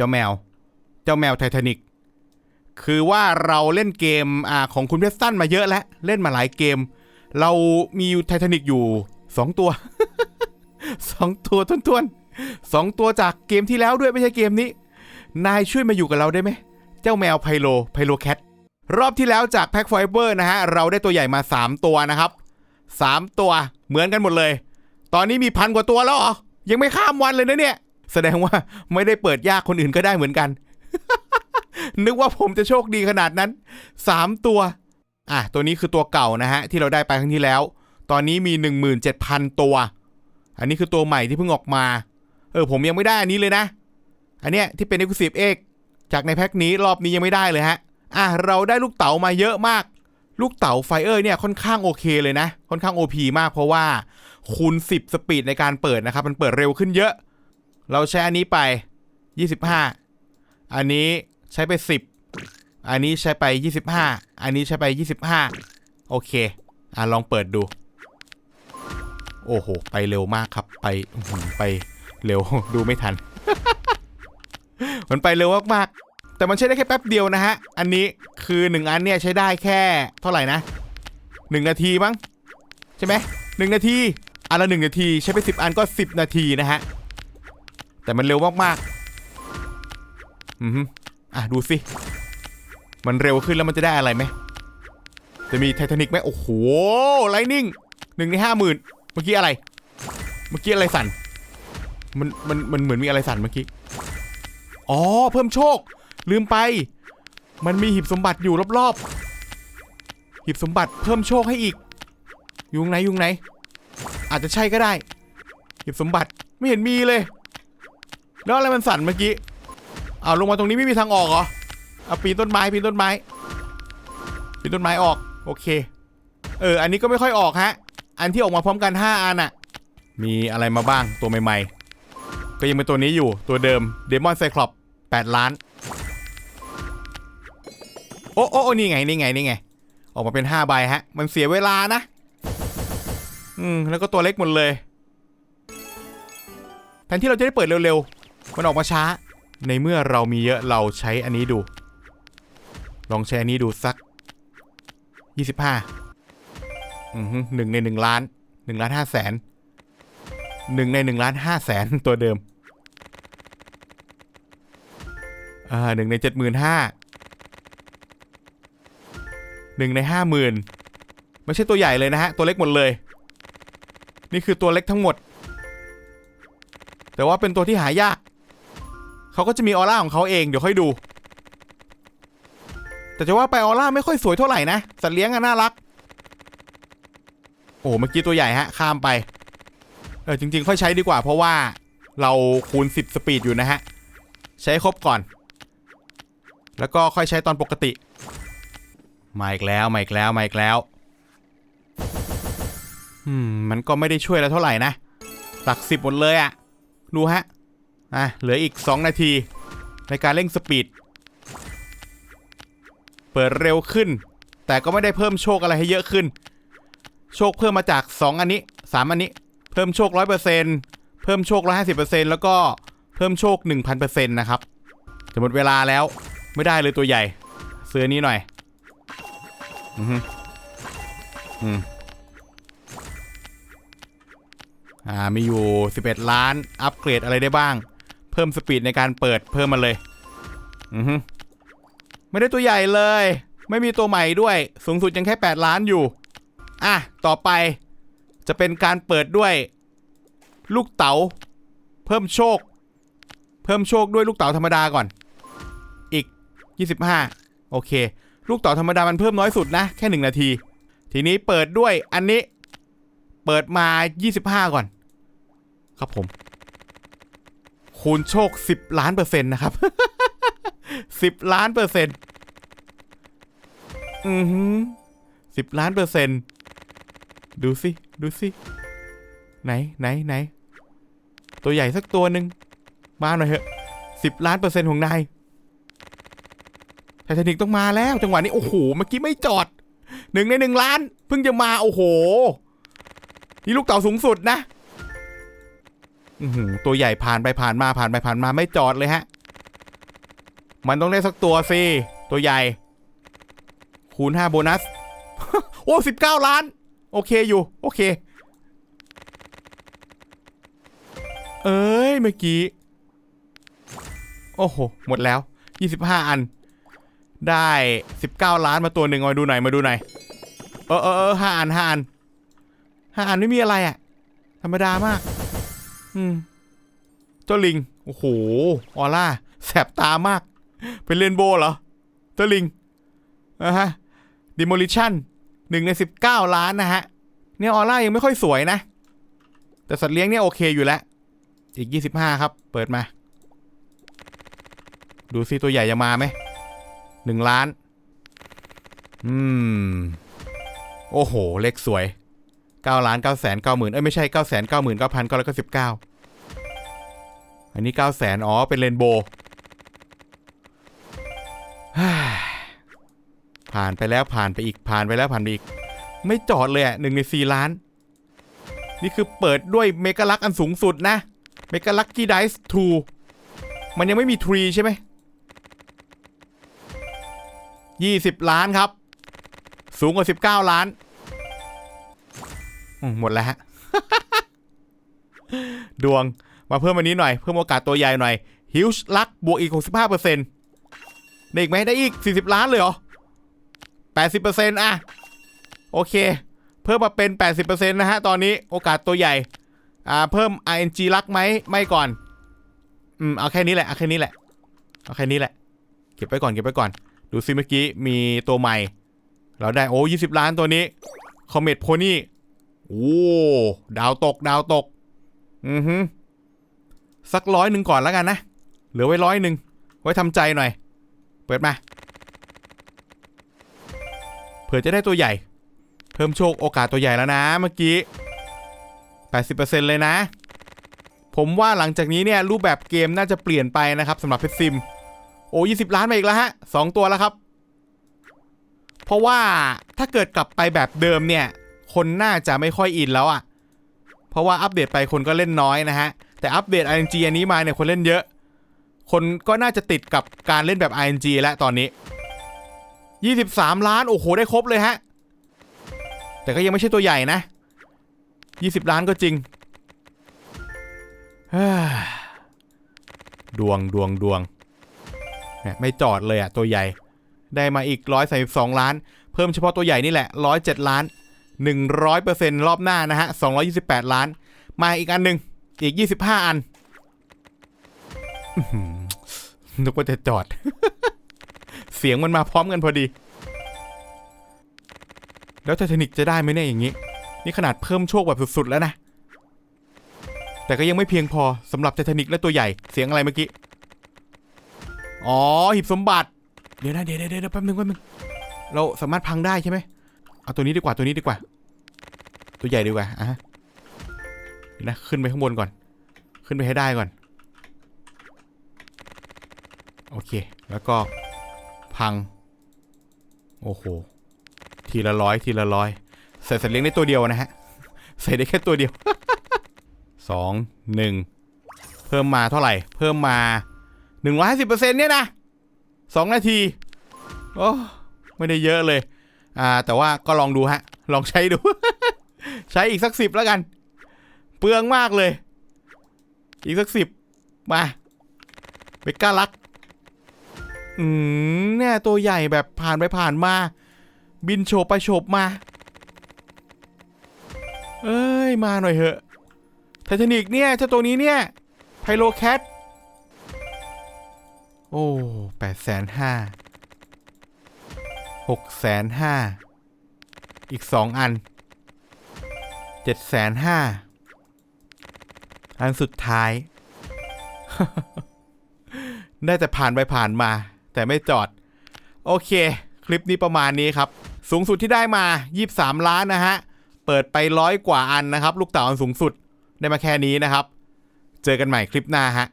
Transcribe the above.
จ้าแมว เจ้าแมวไททานิกคือว่าเราเล่นเกมอ่าของคุณเพชรสั้นมาเยอะแล้ว เล่นมาหลายเกม เรามีไททานิกอยู่สองตัวสองตัวทวนๆสองตัวจากเกมที่แล้วด้วยไม่ใช่เกมนี้ นายช่วยมาอยู่กับเราได้ไหม เจ้าแมวไพโลไพโลแคทรอบที่แล้วจากแพ็คไฟเบอร์นะฮะ เราได้ตัวใหญ่มา 3 ตัวนะครับ 3 ตัวเหมือนกันหมดเลย ตอนนี้มีพันกว่าตัวแล้วเหรอ ยังไม่ข้ามวันเลยนะเนี่ย แสดงว่าไม่ได้เปิดยากคนอื่นก็ได้เหมือนกัน นึกว่าผมจะโชคดีขนาดนั้น 3 ตัว อะ ตัวนี้คือตัวเก่านะฮะ ที่เราได้ไปครั้งที่แล้ว ตอนนี้มี 17,000 ตัว อันนี้คือตัวใหม่ที่เพิ่งออกมา เออ ผมยังไม่ได้อันนี้เลยนะ อันเนี้ยที่เป็น Exclusive X จากในแพ็คนี้รอบนี้ยังไม่ได้เลยฮะ อะ เราได้ลูกเต๋ามาเยอะมาก ลูกเต๋าไฟเออร์เนี่ยค่อนข้างโอเคเลยนะ ค่อนข้าง OP มากเพราะว่าคูณ 10 สปีดในการเปิดนะครับ มันเปิดเร็วขึ้นเยอะ เราใช้อันนี้ไป 25 อันนี้ใช้ไป 10 อันนี้ใช้ไป 25 อันนี้ใช้ไป 25 โอเค อะลองเปิดดู โอ้โห ไปเร็วมากครับ ไปไปเร็ว ดูไม่ทัน มันไปเร็วมากๆ แต่มันใช้ได้แค่แป๊บเดียวนะฮะ อันนี้คือหนึ่งอันเนี่ยใช้ได้แค่เท่าไหร่นะหนึ่งนาทีมั้ง ใช่ไหมหนึ่งนาที อันละหนึ่งนาที ใช้ไปสิบอันก็สิบนาทีนะฮะ แต่มันเร็วมากๆ อือฮึอะดูสิ มันเร็วขึ้นแล้วมันจะได้อะไรไหม จะมีไททานิกไหมโอ้โห ไลนิ่งหนึ่งในห้าหมื่นเมื่อกี้อะไร เมื่อกี้อะไรสั่น มัน มัน มันเหมือนมีอะไรสั่นเมื่อกี้ อ๋อ เพิ่มโชค ลืมไป มันมีหีบสมบัติอยู่รอบๆ หีบสมบัติเพิ่มโชคให้อีกอยู่ตรงไหนอยู่ตรงไหน อาจจะใช่ก็ได้ หีบสมบัติไม่เห็นมีเลย แล้วอะไรมันสั่นเมื่อกี้เอาลงมาตรงนี้ไม่มีทางออกเหรอเอาปีนต้นไม้ปีนต้นไม้ปีนต้นไม้ออกโอเค เออ อันนี้ก็ไม่ค่อยออกฮะ อันที่ออกมาพร้อมกัน5อันอะมีอะไรมาบ้างตัวใหม่ๆ ก็ยังเป็นตัวนี้อยู่ตัวเดิมเดมอนไซคลอป8ล้าน โอ้โอ้นี่ไงนี่ไงนี่ไง ออกมาเป็น5ใบฮะ มันเสียเวลานะ อืม แล้วก็ตัวเล็กหมดเลยแทนที่เราจะได้เปิดเร็วๆ มันออกมาช้า ในเมื่อเรามีเยอะเราใช้อันนี้ดู ลองใช้อันนี้ดูสัก 25อือหนึ่งในหนึ่งล้านหนึ่งล้านห้าแสนหนึ่งในหนึ่งล้านห้าแสนตัวเดิมอ่าหนึ่งในเจ็ดหมื่นห้าหนึ่งในห้าหมื่นไม่ใช่ตัวใหญ่เลยนะฮะ ตัวเล็กหมดเลย นี่คือตัวเล็กทั้งหมด แต่ว่าเป็นตัวที่หายาก เขาก็จะมีออร่าของเขาเองเดี๋ยวค่อยดู แต่จะว่าไปออร่าไม่ค่อยสวยเท่าไหร่นะสัตว์เลี้ยงอะน่ารัก โอ้เมื่อกี้ตัวใหญ่ฮะ ข้ามไป เออจริง ๆ ค่อยใช้ดีกว่า เพราะว่าเราคูณ 10 สปีดอยู่นะฮะ ใช้ครบก่อน แล้วก็ค่อยใช้ตอนปกติ มาอีกแล้วมาอีกแล้วมาอีกแล้วอืมมันก็ไม่ได้ช่วยแล้วเท่าไหร่นะตักสิบหมดเลยอะดูฮะ อะเหลืออีก 2 นาที ในการเร่งสปีด เปิดเร็วขึ้น แต่ก็ไม่ได้เพิ่มโชคอะไรให้เยอะขึ้น โชคเพิ่มมาจาก 2 อันนี้ 3 อันนี้ เพิ่มโชค 100%เพิ่มโชค 150%แล้วก็เพิ่มโชค 1,000%นะครับ จะหมดเวลาแล้วไม่ได้เลยตัวใหญ่ซื้อนี้หน่อย อือฮึอืมอ่า มีอยู่ 11 ล้าน อัปเกรดอะไรได้บ้าง พิ่มสปีดในการเปิดเพิ่มมาเลยอือฮึไม่ได้ตัวใหญ่เลย ไม่มีตัวใหม่ด้วย สูงสุดยังแค่ 8 ล้านอยู่ อะ ต่อไปจะเป็นการเปิดด้วย ลูกเต๋า เพิ่มโชค เพิ่มโชคด้วยลูกเต๋าธรรมดาก่อน อีก 25 โอเค ลูกเต๋าธรรมดามันเพิ่มน้อยสุดนะ แค่ 1 นาที ทีนี้เปิดด้วยอันนี้ เปิดมา 25 ก่อน ครับผม คูณโชค 10 ล้านเปอร์เซ็นต์นะครับ 10 ล้านเปอร์เซ็นต์อือหือสิบล้านเปอร์เซ็นต์ดูสิ ดูสิ ไหนไหนไหน ตัวใหญ่สักตัวหนึ่งมาหน่อยเถอะสิบล้านเปอร์เซ็นต์ของนายไททานิกต้องมาแล้วจังหวะนี้ โอ้โห เมื่อกี้ไม่จอดหนึ่งในหนึ่งล้าน เพิ่งจะมา โอ้โห นี่ลูกเต่าสูงสุดนะ ตัวใหญ่ผ่านไปผ่านมาผ่านไปผ่านมาไม่จอดเลยฮะ มันต้องได้สักตัวสิ ตัวใหญ่ คูณ 5 โบนัส โอ้ 19 ล้าน โอเคอยู่ โอเค เอ้ย เมื่อกี้ โอ้โห หมดแล้ว 25 อัน ได้ 19 ล้านมาตัวหนึ่งมาดูหน่อย มาดูหน่อย เออเออห้าอันห้าอันห้าอันไม่มีอะไรอะ่ะ ธรรมดามาก เจ้าลิง โอ้โห ออร่า แสบตามาก เป็นเรนโบว์เหรอ เจ้าลิงนะฮะ demolition หนึ่งในสิบเก้าล้านนะฮะ เนี่ยออร่ายังไม่ค่อยสวยนะ แต่สัตว์เลี้ยงเนี่ยโอเคอยู่แล้ว อีกยี่สิบห้าครับ เปิดมา ดูซิตัวใหญ่จะมาไหม หนึ่งล้าน อืม โอ้โห เลขสวย เก้าล้านเก้าแสนเก้าหมื่นเอ้ยไม่ใช่เก้าแสนเก้าหมื่นเก้าพันเก้าร้อยเก้าสิบเก้าอันนี้เก้าแสนอ๋อ เป็นเรนโบว์ผ่านไปแล้วผ่านไปอีกผ่านไปแล้วผ่านไปอีก ไม่จอดเลยอะหนึ่งในสี่ล้าน นี่คือเปิดด้วยเมกะลักอันสูงสุดนะ เมกะลักกี้ไดส์ทูมันยังไม่มีทรีใช่ไหมยี่สิบล้านครับ สูงกว่าสิบเก้าล้าน หมดแล้วฮะ ดวงมาเพิ่มอันนี้หน่อย เพิ่มโอกาสตัวใหญ่หน่อยฮิวช์ลักบวกอีก 65%ได้อีกไหมได้อีก 40 ล้านเลยเหรอ 80%อะโอเค เพิ่มมาเป็น 80%นะฮะ ตอนนี้โอกาสตัวใหญ่ อ่า เพิ่ม ing ลักไหมไม่ก่อน อืม เอาแค่นี้แหละ เอาแค่นี้แหละ เอาแค่นี้แหละ เก็บไว้ก่อน เก็บไว้ก่อน ดูซิเมื่อกี้มีตัวใหม่ เราได้ โอ้20 ล้านตัวนี้ คอมเมดโพนี่ โอ้ดาวตกดาวตก อือฮึสักร้อยหนึ่งก่อนแล้วกันนะ เหลือไว้ร้อยหนึ่งไว้ทำใจหน่อย เปิดมาเผื่อจะได้ตัวใหญ่ เพิ่มโชคโอกาสตัวใหญ่แล้วนะเมื่อกี้ 80%เลยนะ ผมว่าหลังจากนี้เนี่ยรูปแบบเกมน่าจะเปลี่ยนไปนะครับสำหรับเพชรซิม โอ้20 ล้านมาอีกแล้วฮะสองตัวแล้วครับ เพราะว่าถ้าเกิดกลับไปแบบเดิมเนี่ย คนน่าจะไม่ค่อยอินแล้วอะ่ะ เพราะว่าอัปเดตไปคนก็เล่นน้อยนะฮะ แต่อัปเดต RNG อันนี้มาเนี่ยคนเล่นเยอะ คนก็น่าจะติดกับการเล่นแบบ RNG แล้วตอนนี้ 23 ล้านโอ้โหได้ครบเลยฮะ แต่ก็ยังไม่ใช่ตัวใหญ่นะ 20 ล้านก็จริงดวงดวงดวงไม่จอดเลยอะตัวใหญ่ ได้มาอีก 132 ล้าน เพิ่มเฉพาะตัวใหญ่นี่แหละ 107 ล้าน 100%รอบหน้านะฮะ 228 ล้าน มาอีกอันหนึ่งอีก 25 อันอื้อหือนึกว่าจะจอด เสียงมันมาพร้อมกันพอดี แล้วไททานิกจะได้ไหมเนี่ยอย่างนี้ นี่ขนาดเพิ่มโชคแบบสุดๆแล้วนะ แต่ก็ยังไม่เพียงพอสำหรับไททานิกและตัวใหญ่ เสียงอะไรเมื่อกี้ อ๋อ หีบสมบัติ เดี๋ยวนะเดี๋ยวเดี๋ยวเดี๋ยวแป๊บนึงแป๊บนึง เราสามารถพังได้ใช่ไหม เอาตัวนี้ดีกว่าตัวนี้ดีกว่า ตัวใหญ่ดีกว่าอะนะขึ้นไปข้างบนก่อน ขึ้นไปให้ได้ก่อน โอเค แล้วก็พัง โอ้โห ทีละร้อยทีละร้อยใส่สัตว์เลี้ยงได้ตัวเดียวนะฮะ ใส่ได้แค่ตัวเดียวสองหนึ่งเพิ่มมาเท่าไหร่ เพิ่มมาหนึ่งร้อยห้าสิบเปอร์เซ็นต์เนี่ยนะสองนาที โอ้ ไม่ได้เยอะเลย อ่าแต่ว่าก็ลองดูฮะ ลองใช้ดู ใช้อีกสักสิบแล้วกัน เปลืองมากเลย อีกสักสิบมาเบกก้าลักอืมเนี่ยตัวใหญ่แบบผ่านไปผ่านมา บินโฉบไปโฉบมา เอ้ย มาหน่อยเหอะไททานิกเนี่ยเจ้าตัวนี้เนี่ยไพโลแคทโอ้แปดแสนห้า หกแสนห้าอีกสองอันเจ็ดแสนห้าอันสุดท้าย ได้แต่ผ่านไปผ่านมา แต่ไม่จอด โอเค คลิปนี้ประมาณนี้ครับ สูงสุดที่ได้มา 23 ล้านนะฮะ เปิดไปร้อยกว่าอันนะครับ ลูกเต๋าอันสูงสุด ได้มาแค่นี้นะครับ เจอกันใหม่คลิปหน้าฮะ